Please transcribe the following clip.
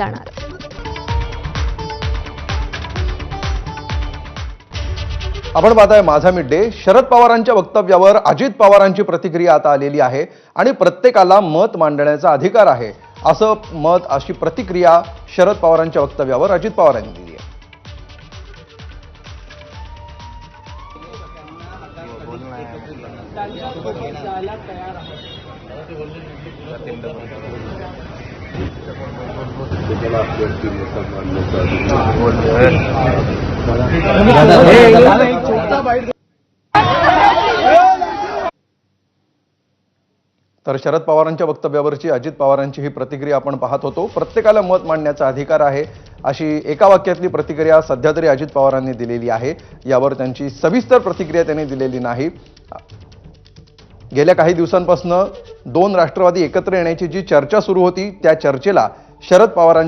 जाणार. आपण पाहताय माझा मिड डे. शरद पवारांच्या वक्तव्यावर अजित पवारांची प्रतिक्रिया आता आलेली आहे आणि प्रत्येकाला मत मांडण्याचा अधिकार आहे. असं मत अशी प्रतिक्रिया शरद पवारांच्या वक्तव्यावर अजित पवारांनी दिली आहे तुम्हाला आपल्यावरती मतं मांडण्याचा अधिकार तर शरद पवारांच्या वक्तव्यावरची अजित पवारांची ही प्रतिक्रिया आपण पाहत होतो. प्रत्येकाला मत मांडण्याचा अधिकार आहे अशी एका वाक्यातली प्रतिक्रिया सध्या तरी अजित पवारांनी दिलेली आहे. यावर त्यांची सविस्तर प्रतिक्रिया त्यांनी दिलेली नाही. गेल्या काही दिवसांपासून दोन राष्ट्रवादी एकत्र येण्याची जी चर्चा सुरू होती त्या चर्चेला शरद पवारांची